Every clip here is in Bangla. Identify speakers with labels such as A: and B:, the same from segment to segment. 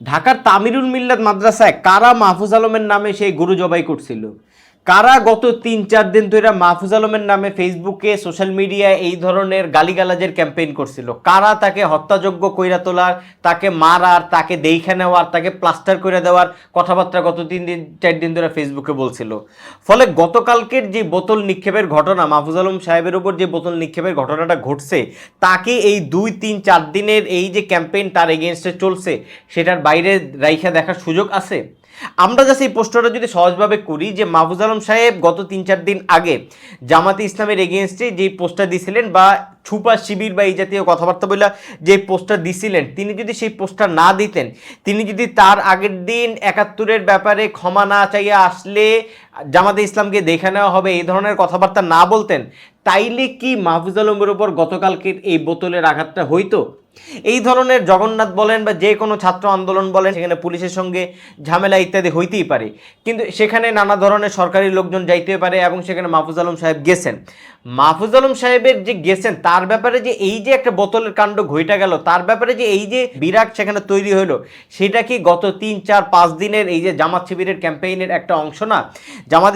A: ঢাকার তামিরুল মিল্লাত মাদ্রাসায় কারা মাহফুজ আলমের নামে সেই গরু জবাই করছিল? কারা গত তিন, চার দিন ধরে মাহফুজ আলমের নামে ফেসবুকে সোশ্যাল মিডিয়ায় এই ধরনের গালিগালাজের ক্যাম্পেইন করছিল? কারা তাকে হত্যাযোগ্য কইরা তোলার, তাকে মারার, তাকে দেইখা নেওয়ার, তাকে প্লাস্টার করে দেওয়ার কথাবার্তা গত তিন দিন, চার দিন ধরে ফেসবুকে বলছিল? ফলে গতকালকের যে বোতল নিক্ষেপের ঘটনা, মাহফুজ আলম সাহেবের উপর যে বোতল নিক্ষেপের ঘটনাটা ঘটছে, তাকে এই দুই, তিন, চার দিনের এই যে ক্যাম্পেইন তার এগেনস্টে চলছে, সেটার বাইরে রাইখা দেখার সুযোগ আছে? আমরা যা সেই পোস্টারটা যদি সহজভাবে করি যে মাহফুজ আলম সাহেব গত তিন চার দিন আগে জামাতে ইসলামের এগেনস্টে যেই পোস্টার দিয়েছিলেন বা ছুপা শিবির বা এই জাতীয় কথাবার্তা বলে যে পোস্টার দিছিলেন, তিনি যদি সেই পোস্টার না দিতেন, তিনি যদি তার আগের দিন একাত্তরের ব্যাপারে ক্ষমা না চাইয়া আসলে জামাতে ইসলামকে দেখে নেওয়া হবে, এই ধরনের কথাবার্তা না বলতেন, তাইলে কি মাহফুজ আলমের উপর গতকালকের এই বোতলের আঘাতটা হইতো? এই ধরনের জগন্নাথ বলেন বা যে কোনো ছাত্র আন্দোলন বলেন, সেখানে পুলিশের সঙ্গে ঝামেলা ইত্যাদি হইতেই পারে। কিন্তু সেখানে নানা ধরনের সরকারি লোকজন যাইতে পারে এবং সেখানে মাহফুজ আলম সাহেব গেছেন। মাহফুজ আলম সাহেবের যে গেছেন, তার ব্যাপারে যে এই যে একটা বোতলের কাণ্ড ঘইটা গেল, তার ব্যাপারে যে এই যে বিরাট সেখানে তৈরি হলো সেটা কি গত তিন, চার, পাঁচ দিনের এই যে জামাত শিবিরের ক্যাম্পেইনের একটা অংশ না? জামাত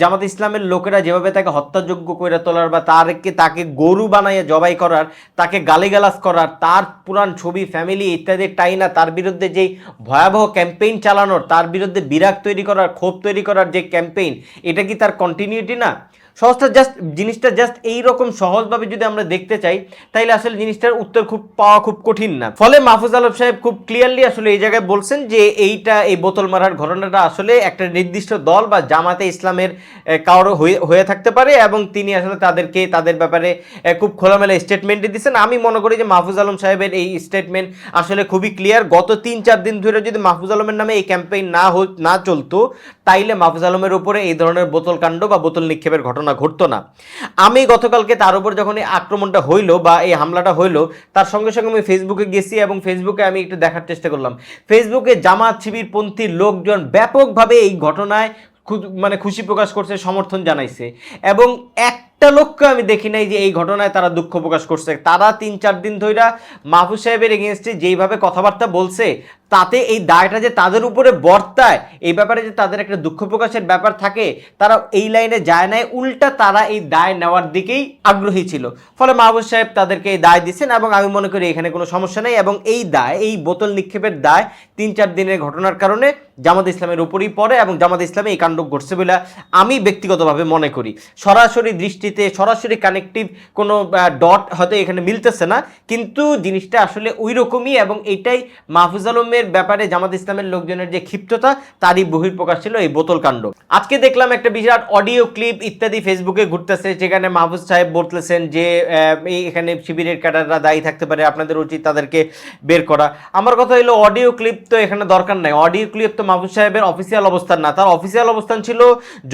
A: জামাত ইসলামের লোকেরা যেভাবে তাকে হত্যাযোগ্য করে তোলার বা তারকে তাকে গরু বানাইয়ে জবাই করার, তাকে গালিগালাজ করার, তার পুরান ছবি ফ্যামিলি ইত্যাদি টাইনা তার বিরুদ্ধে যেই ভয়াবহ ক্যাম্পেইন চালানোর, তার বিরুদ্ধে বিরাট তৈরি করার, ক্ষোভ তৈরি করার যে ক্যাম্পেইন, এটা কি তার কন্টিনিউটি না? সহজটা জাস্ট জিনিসটা জাস্ট এই রকম সহজভাবে যদি আমরা দেখতে চাই, তাইলে আসলে জিনিসটার উত্তর খুব পাওয়া খুব কঠিন না। ফলে মাহফুজ আলম সাহেব খুব ক্লিয়ারলি আসলে এই জায়গায় বলছেন যে এইটা, এই বোতল মারার ঘটনাটা আসলে একটা নির্দিষ্ট দল বা জামাতে ইসলামের কারও হয়ে থাকতে পারে এবং তিনি আসলে তাদেরকে, তাদের ব্যাপারে খুব খোলামেলা স্টেটমেন্ট দিচ্ছেন আমি মনে করি যে মাহফুজ আলম সাহেবের এই স্টেটমেন্ট আসলে খুবই ক্লিয়ার গত তিন চার দিন ধরে যদি মাহফুজ আলমের নামে এই ক্যাম্পেইন না না চলতো, তাইলে মাহফুজ আলমের উপরে এই ধরনের বোতল কাণ্ড বা বোতল নিক্ষেপের ঘটনা ঘটতো না। আমি গতকালকে তার উপর যখন এই আক্রমণটা হইল বা এই হামলাটা হইল, তার সঙ্গে সঙ্গে আমি ফেসবুকে গেছি এবং ফেসবুকে আমি একটু দেখার চেষ্টা করলাম। ফেসবুকে জামাত শিবিরপন্থী লোকজন ব্যাপকভাবে এই ঘটনায় মানে খুশি প্রকাশ করছে, সমর্থন জানাইছে এবং একটা লোককে আমি দেখি নাই যে এই ঘটনায় তারা দুঃখ প্রকাশ করছে। তারা তিন, চার দিন ধরে মাহফুজ সাহেবের এগেনস্টে যেইভাবে কথাবার্তা বলছে, তাতে এই দায়টা যে তাদের উপরে বর্তায়, এই ব্যাপারে যে তাদের একটা দুঃখ প্রকাশের ব্যাপার থাকে, তারা এই লাইনে যায় নাই। উল্টা তারা এই দায় নেওয়ার দিকেই আগ্রহী ছিল। ফলে মাহবুব সাহেব তাদেরকে এই দায় দিচ্ছেন এবং আমি মনে করি এখানে কোনো সমস্যা নেই এবং এই দায়, এই বোতল নিক্ষেপের দায় তিন, চার দিনের ঘটনার কারণে জামাত ইসলামের উপরই পড়ে এবং জামাত ইসলামে এই কাণ্ড ঘটছে বলে আমি ব্যক্তিগতভাবে মনে করি। সরাসরি দৃষ্টিতে সরাসরি কানেকটিভ কোনো ডট হয়তো এখানে মিলতেছে না। কিন্তু জিনিসটা আসলে ওই রকমই এবং এটাই মাহফুজ আলমের ব্যাপারে জামাত ইসলামের লোকজনের যে ক্ষিপ্ততা, তারই বহির্প্রকাশ ছিল এই বোতল কাণ্ড। আজকে দেখলাম একটা বিরাট অডিও ক্লিপ ইত্যাদি ফেসবুকে ঘুরতেছে, যেখানে মাহফুজ সাহেব বলতেছেন যে এখানে শিবিরের ক্যাডাররা দায়ী থাকতে পারে, আপনাদের উচিত তাদেরকে বের করা। আমার কথা হলো অডিও ক্লিপ তো এখানে দরকার নাই। অডিও ক্লিপ তো মাহফুজ সাহেবের অফিসিয়াল অবস্থান না। তার অফিসিয়াল অবস্থান ছিল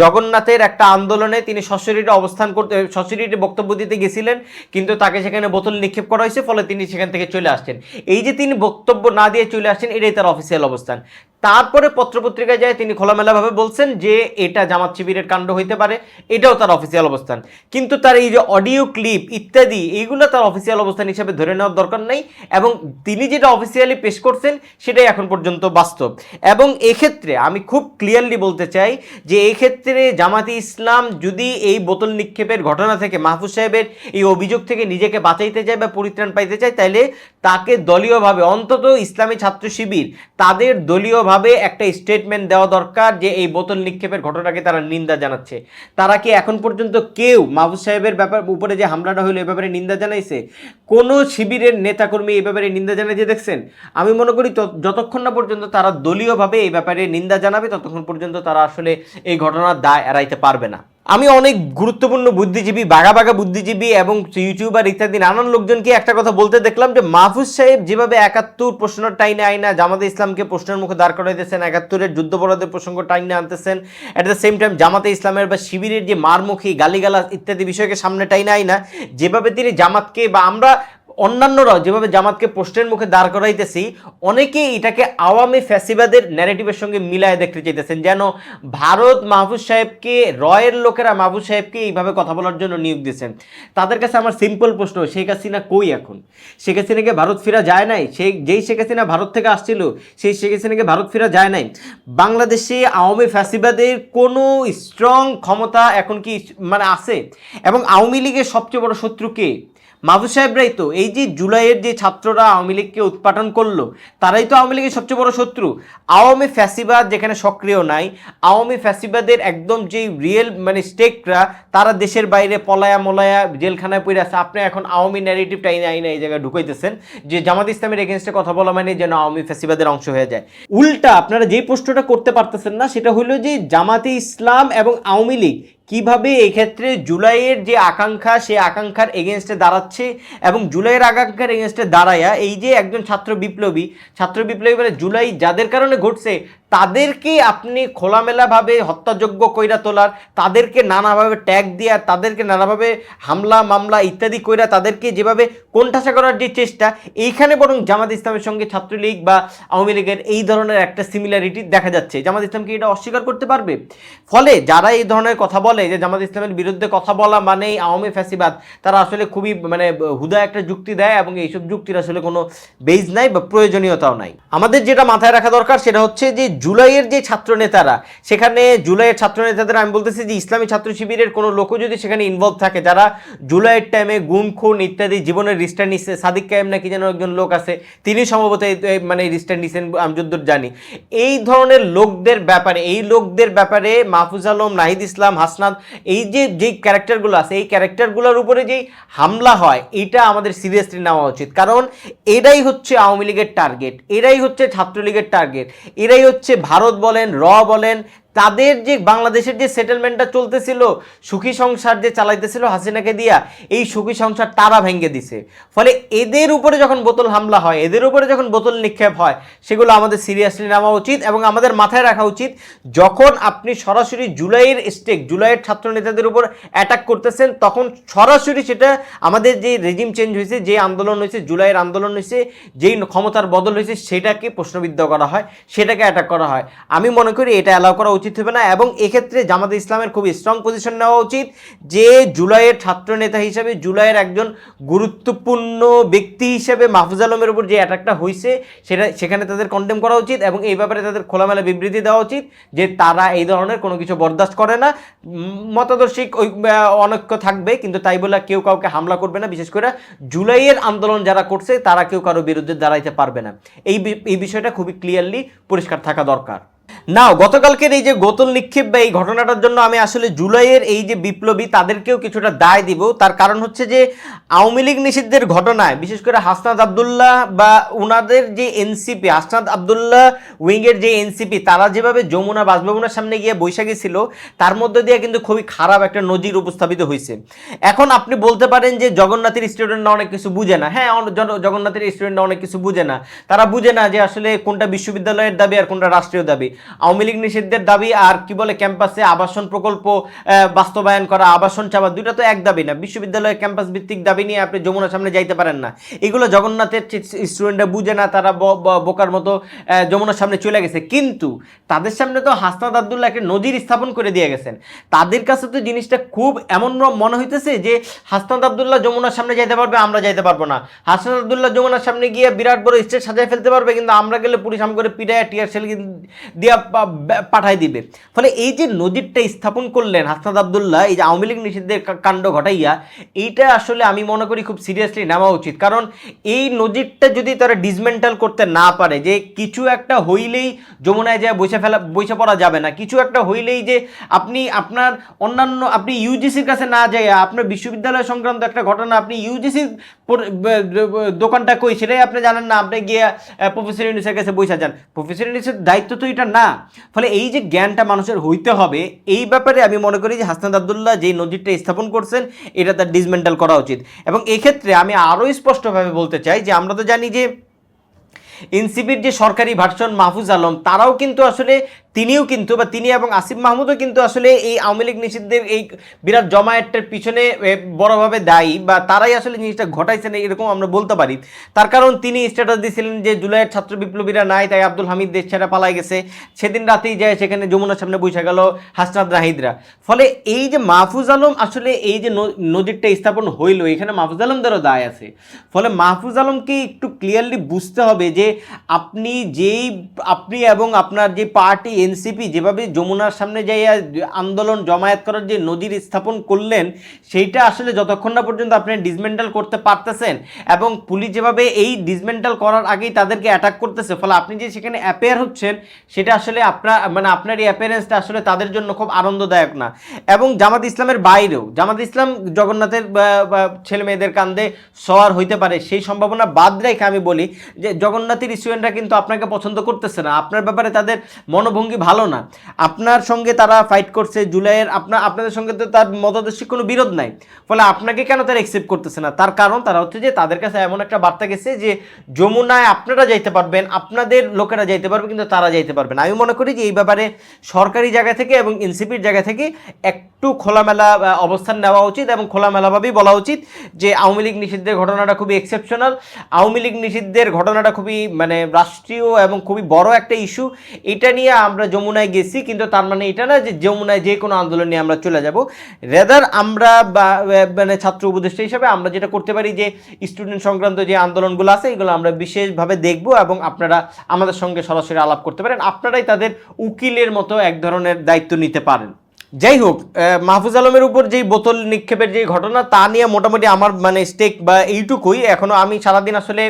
A: জগন্নাথের একটা আন্দোলনে তিনি সশরীরে অবস্থান করতে সসিডিটি বক্তব্য দিতে গেছিলেন, কিন্তু তাকে সেখানে বোতল নিক্ষেপ করা হয়েছে, ফলে তিনি সেখান থেকে চলে আসছেন। এই যে তিনি বক্তব্য না দিয়ে চলে আসছেন, এটাই তার অফিসিয়াল অবস্থান। তারপরে পত্রপত্রিকায় যায়, তিনি খোলামেলাভাবে বলছেন যে এটা জামাত শিবিরের কাণ্ড হইতে পারে, এটাও তার অফিসিয়াল অবস্থান। কিন্তু তার এই যে অডিও ক্লিপ ইত্যাদি এইগুলো তার অফিসিয়াল অবস্থান হিসেবে ধরে নেওয়ার দরকার নেই এবং তিনি যেটা অফিসিয়ালি পেশ করছেন, সেটাই এখন পর্যন্ত বাস্তব। এবং এক্ষেত্রে আমি খুব ক্লিয়ারলি বলতে চাই যে এই ক্ষেত্রে জামাতি ইসলাম যদি এই বোতল নিক্ষেপের ঘটনা থেকে মাহফুজ সাহেবের এই অভিযোগ থেকে নিজেকে বাঁচাইতে চায় বা পরিত্রাণ পাইতে চায়, তাইলে তাকে দলীয়ভাবে, অন্তত ইসলামী ছাত্র শিবির তাদের দলীয়ভাবে একটা স্টেটমেন্ট দেওয়া দরকার যে এই বোতল নিক্ষেপের ঘটনাকে তারা নিন্দা জানাচ্ছে। তারা কি এখন পর্যন্ত কেউ মাহবুব সাহেবের ব্যাপার উপরে যে হামলাটা হলো এ ব্যাপারে নিন্দা জানাইছে? কোনো শিবিরের নেতাকর্মী এই ব্যাপারে নিন্দা জানাইছে দেখছেন? আমি মনে করি যতক্ষণ না পর্যন্ত তারা দলীয়ভাবে এই ব্যাপারে নিন্দা জানাবে, ততক্ষণ পর্যন্ত তারা আসলে এই ঘটনার দায় এড়াইতে পারবে না। আমি অনেক গুরুত্বপূর্ণ বুদ্ধিজীবী, বাঘা বাঘা বুদ্ধিজীবী এবং ইউটিউবার ইত্যাদি নানান লোকজনকে একটা কথা বলতে দেখলাম যে মাহফুজ সাহেব যেভাবে একাত্তর প্রশ্ন টাইনে আইনা জামাতে ইসলামকে প্রশ্নের মুখে দাঁড় করাইতেছেন, একাত্তরের যুদ্ধপরাধের প্রসঙ্গ টাইনে আনতেছেন অ্যাট দ্য সেম টাইম জামাতে ইসলামের বা শিবিরের যে মারমুখী গালিগালাজ ইত্যাদি বিষয়কে সামনে টাইনে আইনা, যেভাবে তিনি জামাতকে বা আমরা অন্যান্যরাও যেভাবে জামাতকে প্রশ্নের মুখে দাঁড় করাইতেছি, অনেকেই এটাকে আওয়ামী ফ্যাসিবাদের ন্যারেটিভের সঙ্গে মিলায় দেখতে চাইতেছেন, যেন ভারত মাহফুজ সাহেবকে, রয়ের লোকেরা মাহফুজ সাহেবকে এইভাবে কথা বলার জন্য নিয়োগ দিয়েছেন। তাদের কাছে আমার সিম্পল প্রশ্ন, শেখ হাসিনা কই এখন? শেখ হাসিনাকে ভারত ফেরা যায় নাই? সেই যেই শেখ হাসিনা ভারত থেকে আসছিল, সেই শেখ হাসিনাকে ভারত ফেরা যায় নাই? বাংলাদেশে আওয়ামী ফ্যাসিবাদের কোনো স্ট্রং ক্ষমতা এখন কি মানে আছে? এবং আওয়ামী লীগের সবচেয়ে বড় শত্রু কে? মাহবুব সাহেবরাই তো এই যে জুলাইয়ের যে ছাত্ররা আওয়ামী লীগকে উৎপাটন করল, তারাই তো আওয়ামী লীগের সবচেয়ে বড় শত্রু। আওয়ামী ফ্যাসিবাদ যেখানে সক্রিয় নাই, আওয়ামী ফ্যাসিবাদের একদম যে রিয়েল মানে স্টেকরা তারা দেশের বাইরে পলায়া মলায়া জেলখানায় পড়ে আছে। আপনি এখন আওয়ামী ন্যারেটিভটা আইনে আইনে এই জায়গায় ঢুকাইতেছেন যে জামাত ইসলামের এগেনস্টে কথা বলা মানে যেন আওয়ামী ফ্যাসিবাদের অংশ হয়ে যায়। উল্টা আপনারা যে প্রশ্নটা করতে পারতেছেন না, সেটা হলো যে জামাতে ইসলাম এবং আওয়ামী লীগ কীভাবে এক্ষেত্রে জুলাইয়ের যে আকাঙ্ক্ষা, সে আকাঙ্ক্ষার এগেনস্টে দাঁড়াচ্ছে এবং জুলাইয়ের আকাঙ্ক্ষার এগেনস্টে দাঁড়ায়া এই যে একজন ছাত্র বিপ্লবী ছাত্র বিপ্লবী বলে জুলাই যাদের কারণে ঘটছে তাদেরকে আপনি খোলামেলাভাবে হত্যাযোগ্য কইরা তোলার, তাদেরকে নানাভাবে ট্যাগ দেওয়া তাদেরকে নানাভাবে হামলা, মামলা ইত্যাদি কইরা তাদেরকে যেভাবে কোণঠাসা করার যে চেষ্টা, এইখানে বরং জামাত ইসলামের সঙ্গে ছাত্রলীগ বা আওয়ামী লীগের এই ধরনের একটা সিমিলারিটি দেখা যাচ্ছে। জামাত ইসলাম কি এটা অস্বীকার করতে পারবে? ফলে যারা এই ধরনের কথা বলে যে জামাত ইসলামের বিরুদ্ধে কথা বলা মানেই আওয়ামী ফ্যাসিবাদ, তারা আসলে খুবই মানে হুদা একটা যুক্তি দেয় এবং এইসব যুক্তির আসলে কোনো বেজ নাই বা প্রয়োজনীয়তাও নাই। আমাদের যেটা মাথায় রাখা দরকার সেটা হচ্ছে যে জুলাইয়ের যে ছাত্র নেতারা সেখানে জুলাইয়ের ছাত্র নেতাদের আমি বলতেছি যে ইসলামী ছাত্র শিবিরের কোনো লোকও যদি সেখানে ইনভলভ থাকে, যারা জুলাইয়ের টাইমে গুম, খুন ইত্যাদি জীবনের রিস্টার নিচ্ছে সাদিক কায়েম নাকি যেন একজন লোক আছে, তিনি সম্ভবত মানে রিস্টার নিচ্ছেন আমি যদ্দূর জানি। এই ধরনের লোকদের ব্যাপারে, এই লোকদের ব্যাপারে মাহফুজ আলম, নাহিদ ইসলাম হাসনাদ এই যে যে ক্যারেক্টারগুলো আছে, এই ক্যারেক্টারগুলোর উপরে যেই হামলা হয়, এটা আমাদের সিরিয়াসলি নেওয়া উচিত। কারণ এরাই হচ্ছে আওয়ামী লীগের টার্গেট এরাই হচ্ছে ছাত্রলীগের টার্গেট এরাই হচ্ছে ভারত বলেন র বলেন তাদের যে বাংলাদেশের যে সেটেলমেন্টটা চলতেছিল, সুখী সংসার যে চালাইতেছিল হাসিনাকে দিয়া, এই সুখী সংসার তারা ভেঙে দিছে। ফলে এদের উপরে যখন বোতল হামলা হয়, এদের উপরে যখন বোতল নিক্ষেপ হয়, সেগুলো আমাদের সিরিয়াসলি নেওয়া উচিত এবং আমাদের মাথায় রাখা উচিত, যখন আপনি সরাসরি জুলাইয়ের স্টেক জুলাইয়ের ছাত্র নেতাদের উপর অ্যাটাক করতেছেন, তখন সরাসরি সেটা আমাদের যে রেজিম চেঞ্জ হয়েছে, যে আন্দোলন হয়েছে, জুলাইয়ের আন্দোলন হয়েছে, যেই ক্ষমতার বদল হয়েছে, সেটাকে প্রশ্নবিদ্ধ করা হয়, সেটাকে অ্যাটাক করা হয়। আমি মনে করি এটা অ্যালাউ করা উচিত। হবে না এবং এক্ষেত্রে জামাতে ইসলামের খুব স্ট্রং পজিশন নেওয়া উচিত, যে জুলাইয়ের ছাত্র নেতা হিসেবে, জুলাইয়ের একজন গুরুত্বপূর্ণ ব্যক্তি হিসেবে মাহফুজ আলমের উপর যে অ্যাটাকটা হয়েছে সেটা সেখানে তাদের কন্ডেম করা উচিত এবং এই ব্যাপারে তাদের খোলামেলা বিবৃতি দেওয়া উচিত যে তারা এই ধরনের কোনো কিছু বরদাস্ত করে না। মতাদর্শিক ওই অনৈক্য থাকবে, কিন্তু তাই বলে কেউ কাউকে হামলা করবে না, বিশেষ করে জুলাইয়ের আন্দোলন যারা করছে, তারা কেউ কারও বিরুদ্ধে দাঁড়াইতে পারবে না। এই এই বিষয়টা খুবই ক্লিয়ারলি পরিষ্কার থাকা দরকার। নাও, গতকালকের এই যে গোতল নিক্ষেপ বা এই ঘটনাটার জন্য আমি আসলে জুলাইয়ের এই যে বিপ্লবী, তাদেরকেও কিছুটা দায় দিব। তার কারণ হচ্ছে যে, আওয়ামী লীগ নিষিদ্ধের ঘটনায়, বিশেষ করে হাসনাদ আবদুল্লাহ বা ওনাদের যে এনসিপি হাসনাদ আবদুল্লাহ উইংয়ের যে এনসিপি, তারা যেভাবে যমুনা বাসভবনের সামনে গিয়ে বৈশাখী ছিল, তার মধ্যে দিয়ে কিন্তু খুবই খারাপ একটা নজির উপস্থাপিত হয়েছে। এখন আপনি বলতে পারেন যে, জগন্নাথের স্টুডেন্টরা অনেক কিছু বুঝে না। হ্যাঁ জগন্নাথের স্টুডেন্টরা অনেক কিছু বুঝে না। তারা বুঝে না যে আসলে কোনটা বিশ্ববিদ্যালয়ের দাবি আর কোনটা রাষ্ট্রীয় দাবি। আওয়ামী লীগ নিষিদ্ধের দাবি আর কি বলে ক্যাম্পাসে আবাসন প্রকল্প বাস্তবায়ন করা, আবাসন চাওয়া দুইটা তো এক দাবি না। বিশ্ববিদ্যালয়ের ক্যাম্পাস ভিত্তিক দাবি নিয়ে আপনি যমুনার সামনে যাইতে পারেন না। এগুলো জগন্নাথের স্টুডেন্টরা বুঝে না, তারা বোকার মতো যমুনার সামনে চলে গেছে। কিন্তু তাদের সামনে তো হাসনাদ আবদুল্লাহ একটা নজির স্থাপন করে দিয়ে গেছেন। তাদের কাছে তো জিনিসটা খুব এমন মনে হইতেছে যে হাসনাদ আবদুল্লাহ যমুনার সামনে যাইতে পারবে, আমরা যাইতে পারব না। হাসনাদ আবদুল্লাহ যমুনার সামনে গিয়ে বিরাট বড় স্টেজ সাজায় ফেলতে পারবে, কিন্তু আমরা গেলে পুলিশ আম করে পিটায় টিয়ার সেল দিয়া পাঠায় দিবে। ফলে এই যে নজিরটা স্থাপন করলেন হাসনাদ আবদুল্লাহ, এই যে আওয়ামী লীগ নিষিদ্ধের কাণ্ড ঘটাইয়া, এইটা আসলে আমি মনে করি খুব সিরিয়াসলি নেওয়া উচিত। কারণ এই নজিরটা যদি তারা ডিসমেন্টাল করতে না পারে, যে কিছু একটা হইলেই যমুনায় যায়, বসে ফেলা, বসে পড়া যাবে না। কিছু একটা হইলেই যে আপনি আপনার অন্যান্য, আপনি ইউজিসির কাছে না যাই আপনার বিশ্ববিদ্যালয় সংক্রান্ত একটা ঘটনা, আপনি ইউজিসির দোকানটা কই, সেটাই আপনি জানেন না। আপনি গিয়ে প্রফেসর ইউনিসের কাছে বসে যান। প্রফেসর ইউনিসের দায়িত্ব তো এটা না। ফলে এই যে জ্ঞানটা মানুষের হইতে হবে, এই ব্যাপারে আমি মনে করি যে হাসনাদ আবদুল্লাহ যে নজিরটা স্থাপন করছেন, এটা তার ডিসমেন্টাল করা উচিত। এবং এক্ষেত্রে আমি আরও স্পষ্টভাবে বলতে চাই যে আমরা তো জানি যে এনসিপির যে সরকারি ভার্সন মাহফুজ আলম, তারাও কিন্তু আসলে তিনিও কিন্তু, বা তিনি এবং আসিফ মাহমুদও কিন্তু আসলে এই আওয়ামী লীগ নিষিদ্ধের এই বিরাট জমায়েতটার পিছনে বড়ভাবে দায়ী, বা তারাই আসলে জিনিসটা ঘটাইছেন, এরকম আমরা বলতে পারি। তার কারণ তিনি স্ট্যাটাস দিয়েছিলেন যে জুলাইয়ের ছাত্র বিপ্লবীরা নাই, তাই আব্দুল হামিদ দেশ ছেড়ে পালাই গেছে। সেদিন রাতেই যায় সেখানে যমুনার সামনে বসে গেল হাসনাদ রাহিদরা। ফলে এই যে মাহফুজ আলম আসলে এই যে নজিরটা স্থাপন হইল, এখানে মাহফুজ আলমদেরও দায় আছে। ফলে মাহফুজ আলমকে একটু ক্লিয়ারলি বুঝতে হবে যে আপনি যেই, আপনি এবং আপনার যে পার্টি এনসিপি যেভাবে যমুনার সামনে যাইয়া আন্দোলন জমায়েত করার যে নজির স্থাপন করলেন, সেইটা আসলে যতক্ষণ না পর্যন্ত আপনি ডিসমেন্টাল করতে পারতেছেন এবং পুলিশ যেভাবে এই ডিসমেন্টাল করার আগেই তাদেরকে অ্যাটাক করতেছে, ফলে আপনি যে সেখানে অ্যাপেয়ার হচ্ছেন, সেটা আসলে আপনার মানে আপনার এই অ্যাপিয়ারেন্সটা আসলে তাদের জন্য খুব আনন্দদায়ক না। এবং জামাত ইসলামের বাইরেও, জামাত ইসলাম জগন্নাথের ছেলে মেয়েদের কান্দে সওয়ার হইতে পারে, সেই সম্ভাবনা বাদ রেখে আমি বলি যে, জগন্নাথের স্টুডেন্টরা কিন্তু আপনাকে পছন্দ করতেছে না। আপনার ব্যাপারে তাদের মনোভঙ্গি ভালো না। আপনার সঙ্গে তারা ফাইট করছে, জুলাইয়ের আপনার আপনাদের সঙ্গে তো তার মতাদর্শিক কোনো বিরোধ নাই। ফলে আপনাকে কেন তারা অ্যাকসেপ্ট করতেছে না? তার কারণ তারা হচ্ছে যে তাদের কাছে এমন একটা বার্তা গেছে যে, যমুনায় আপনারা যাইতে পারবেন, আপনাদের লোকেরা যাইতে পারবে, কিন্তু তারা যাইতে পারবেন আমি মনে করি যে এই ব্যাপারে সরকারি জায়গা থেকে এবং এনসিপির জায়গা থেকে একটু খোলামেলা অবস্থান নেওয়া উচিত এবং খোলামেলাভাবেই বলা উচিত যে, আওয়ামী লীগ নিষিদ্ধের ঘটনাটা খুবই এক্সেপশনাল আওয়ামী লীগ নিষিদ্ধের ঘটনাটা খুবই মানে রাষ্ট্রীয় এবং খুবই বড় একটা ইস্যু এটা নিয়ে আমরা যমুনায় গেছি, কিন্তু তার মানে এটা না যে যমুনায় যে কোনো আন্দোলন নিয়ে আমরা চলে যাব। রেদার আমরা বা মানে ছাত্র উপদেষ্টা হিসাবে আমরা যেটা করতে পারি যে স্টুডেন্ট সংক্রান্ত যে আন্দোলনগুলো আছে, এগুলো আমরা বিশেষভাবে দেখব এবং আপনারা আমাদের সঙ্গে সরাসরি আলাপ করতে পারেন। আপনারাই তাদের উকিলের মতো এক ধরনের দায়িত্ব নিতে পারেন। যাই হোক মাহফুজ আলমের উপর যেই বোতল নিক্ষেপের যে ঘটনা, তা নিয়ে মোটামুটি আমার মানে স্টেক বা এইটুকুই। এখনও আমি সারাদিন আসলে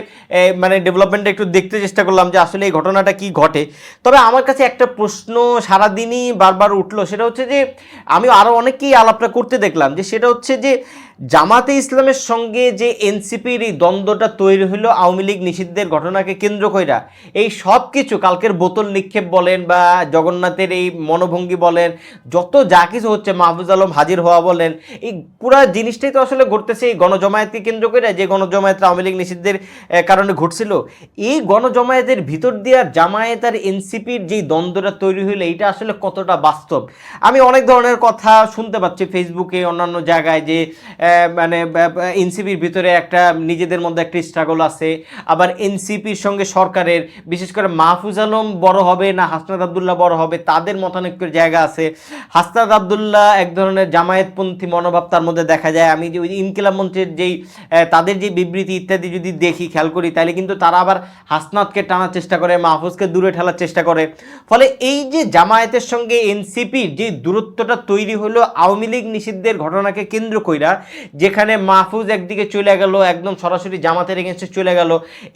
A: মানে ডেভেলপমেন্টটা একটু দেখতে চেষ্টা করলাম যে আসলে এই ঘটনাটা কি ঘটে। তবে আমার কাছে একটা প্রশ্ন সারাদিনই বারবার উঠল, সেটা হচ্ছে যে, আমি আরও অনেকেই আলাপটা করতে দেখলাম যে, সেটা হচ্ছে যে জামাতে ইসলামের সঙ্গে যে এনসিপির এই দ্বন্দ্বটা তৈরি হলো, আওয়ামী লীগ নিষিদ্ধের ঘটনাকে কেন্দ্র কইরা, এই সব কিছু কালকের বোতল নিক্ষেপ বলেন বা জগন্নাথের এই মনোভঙ্গি বলেন, যত যা কিছু হচ্ছে মাহফুজ আলম হাজির হওয়া বলেন, এই পুরা জিনিসটাই তো আসলে ঘটতেছে এই গণজমায়েতকে কেন্দ্র করে যে গণজমায়েতটা আওয়ামী লীগ নিষিদ্ধের কারণে ঘটছিল। এই গণজমায়েতের ভিতর দিয়ে জামায়াত আর এনসিপির যেই দ্বন্দ্বটা তৈরি হলো এইটা আসলে কতটা বাস্তব? আমি অনেক ধরনের কথা শুনতে পাচ্ছি ফেসবুকে অন্যান্য জায়গায় যে মানে এনসিপির ভিতরে একটা নিজেদের মধ্যে একটা স্ট্রাগল আছে। আবার এনসিপির সঙ্গে সরকারের, বিশেষ করে মাহফুজ আলম বড় হবে না হাসনাদ আবদুল্লাহ বড় হবে, তাদের মতানৈক্যের জায়গা আছে। হাসনাদ আবদুল্লাহ এক ধরনের জামায়াতপন্থী মনোভাব তার মধ্যে দেখা যায়। আমি যে ওই ইনকিলাব মঞ্চের যেই তাদের যে বিবৃতি ইত্যাদি যদি দেখি, খেয়াল করি, তাহলে কিন্তু তারা আবার হাসনাদকে টানার চেষ্টা করে, মাহফুজকে দূরে ঠেলার চেষ্টা করে। ফলে এই যে জামায়াতের সঙ্গে এনসিপির যে দূরত্বটা তৈরি হলো, আওয়ামী লীগ নিষিদ্ধের ঘটনাকে কেন্দ্র কইরা যেখানে মাহফুজ একদিকে চলে গেল, একদম সরাসরি জামাতের এগেনস্টে চলে গেল।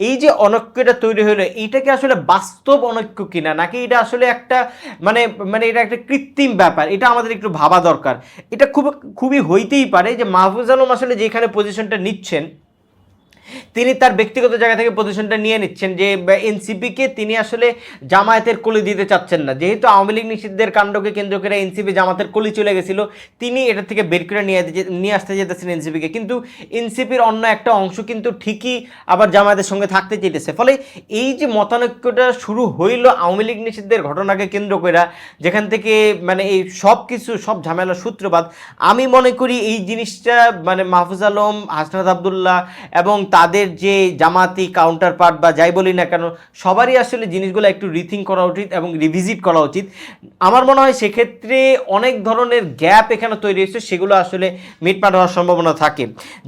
A: এই যে অনৈক্যটা তৈরি হলো, এইটাকে আসলে বাস্তব অনৈক্য কিনা, নাকি এটা আসলে একটা মানে মানে এটা একটা কৃত্রিম ব্যাপার? এটা আমাদের একটু ভাবা দরকার। এটা খুব, খুবই হইতেই পারে যে মাহফুজ আলম আসলে যেখানে পজিশনটা নিচ্ছেন তিনি তার ব্যক্তিগত জায়গা থেকে পজিশনটা নিয়ে নিচ্ছেন যে এনসিপিকে তিনি আসলে জামায়াতের কলি দিতে চাচ্ছেন না। যেহেতু আওয়ামী লীগ নিষিদ্ধের কাণ্ডকে কেন্দ্র করে এনসিপি জামাতের কলি চলে গেছিল, তিনি এটা থেকে বের করে নিয়ে নিয়ে আসতে যেতেছেন এনসিপিকে কিন্তু এনসিপির অন্য একটা অংশ কিন্তু ঠিকই আবার জামায়াতের সঙ্গে থাকতে চেয়েছে ফলে এই যে মতানৈক্যটা শুরু হইল আওয়ামী লীগ নিষিদ্ধের ঘটনাকে কেন্দ্র করে যেখান থেকে মানে এই সব কিছু, সব ঝামেলার সূত্রপাত, আমি মনে করি এই জিনিসটা মানে মাহফুজ আলম, হাসনাত আবদুল্লাহ এবং তাদের যে জামাতি কাউন্টার পার্ট বা যাই বলি না কেন, সবারই আসলে জিনিসগুলো একটু রিথিং করা উচিত এবং রিভিজিট করা উচিত। আমার মনে হয় সেক্ষেত্রে অনেক ধরনের গ্যাপ এখানে তৈরি হয়েছে, সেগুলো আসলে মিটমাট হওয়ার সম্ভাবনা থাকে।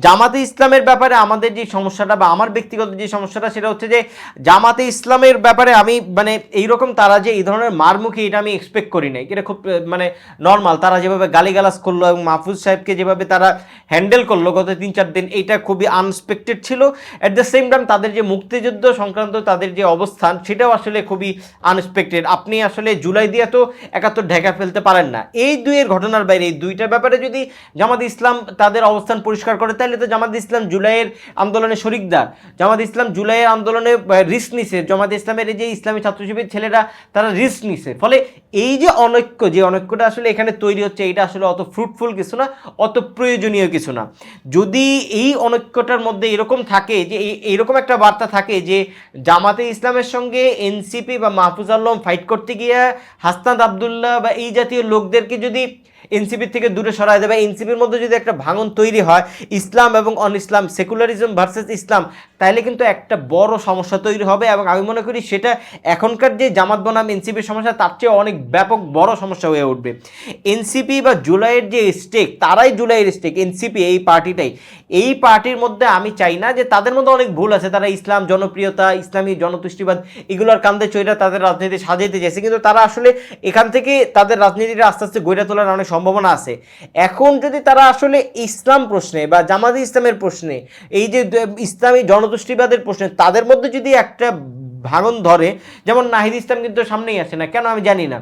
A: জামাতে ইসলামের ব্যাপারে আমাদের যে সমস্যাটা বা আমার ব্যক্তিগত যে সমস্যাটা, সেটা হচ্ছে যে জামাতে ইসলামের ব্যাপারে আমি মানে এইরকম তারা যে এই ধরনের মারমুখী, এটা আমি এক্সপেক্ট করি নাই। এটা খুব মানে নর্মাল তারা যেভাবে গালিগালাজ করল এবং মাহফুজ সাহেবকে যেভাবে তারা হ্যান্ডেল করল গত তিন চার দিন এইটা খুবই আনএক্সপেক্টেড ছিল। অ্যাট দ্য সেম টাইম তাদের যে মুক্তিযুদ্ধ সংক্রান্ত তাদের যে অবস্থান, সেটাও আসলে খুবই আনএক্সপেক্টেড আপনি আসলে জুলাই দিয়ে তো একাত্তর ঢেকা ফেলতে পারেন না। এই দুইয়ের ঘটনার বাইরে, এই দুইটার ব্যাপারে যদি জামাত ইসলাম তাদের অবস্থান পরিষ্কার করে, তাহলে তো জামাত ইসলাম জুলাইয়ের আন্দোলনে শরিকদার জামাত ইসলাম জুলাইয়ের আন্দোলনে রিস্ক নিছে। জামাত ইসলামের এই যে ইসলামী ছাত্র শিবির ছেলেরা, তারা রিস্ক নিছে। ফলে এই যে অনৈক্য, যে অনৈক্যটা আসলে এখানে তৈরি হচ্ছে, এটা আসলে অত ফ্রুটফুল কিছু না, অত প্রয়োজনীয় কিছু না। যদি এই অনৈক্যটার মধ্যে এরকম থাকে যে এই- এইরকম একটা বার্তা থাকে যে জামাতে ইসলামের সঙ্গে এনসিপি বা মাহফুজ আল্লম ফাইট করতে গিয়ে হাসনাদ আবদুল্লাহ বা এই জাতীয় লোকদেরকে যদি এনসিপির থেকে দূরে সরায় দেবে। এনসিপির মধ্যে যদি একটা ভাঙন তৈরি হয়, ইসলাম এবং অন ইসলাম সেকুলারিজম ভার্সেস ইসলাম তাহলে কিন্তু একটা বড় সমস্যা তৈরি হবে এবং আমি মনে করি সেটা এখনকার যে জামাত বনাম এনসিপির সমস্যা, তার চেয়ে অনেক ব্যাপক বড় সমস্যা হয়ে উঠবে। এনসিপি বা জুলাইয়ের যে স্টেক, তারাই জুলাইয়ের স্টেক, এনসিপি, এই পার্টিটাই। এই পার্টির মধ্যে আমি চাই না যে তাদের মধ্যে অনেক ভুল আছে। তারা ইসলাম, জনপ্রিয়তা, ইসলামী জনতুষ্টিবাদ, এগুলোর কান্দে চইরা তাদের রাজনীতি সাজাইতে চাইছে কিন্তু তারা আসলে এখান থেকে তাদের রাজনীতিটা আস্তে আস্তে গড়ে তোলার অনেক সম্ভাবনা আছে। এখন যদি তারা আসলে ইসলাম প্রশ্নে বা জামাতি ইসলামের প্রশ্নে, এই যে ইসলামী জনতুষ্টিবাদের প্রশ্নে তাদের মধ্যে যদি একটা ভাঙন ধরে, যেমন নাহিদ ইসলাম কিন্তু সামনেই আসে না, কেন আমি জানি না।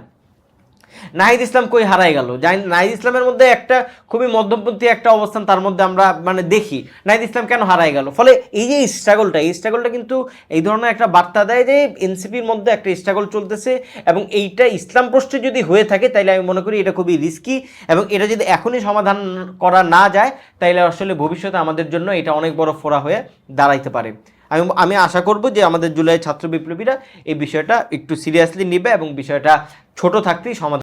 A: নাহিদ ইসলাম কই হারাই গেল? নাহিদ ইসলামের মধ্যে একটা খুবই মধ্যমপন্থী একটা অবস্থান তার মধ্যে আমরা মানে দেখি। নাহিদ ইসলাম কেন হারাই গেল? ফলে এই যে স্ট্রাগলটা এই স্ট্রাগলটা কিন্তু এই ধরনের একটা বার্তা দেয় যে এনসিপির মধ্যে একটা স্ট্রাগল চলতেছে এবং এইটা ইসলাম প্রশ্নে যদি হয়ে থাকে তাহলে আমি মনে করি এটা খুবই রিস্কি এবং এটা যদি এখনই সমাধান করা না যায় তাহলে আসলে ভবিষ্যতে আমাদের জন্য এটা অনেক বড় ফোড়া হয়ে দাঁড়াইতে পারে। আমি আমি আশা করব যে আমাদের জুলাই ছাত্র বিপ্লবীরা এই বিষয়টা একটু সিরিয়াসলি নেবে এবং বিষয়টা ছোট থাকতেই সমাধান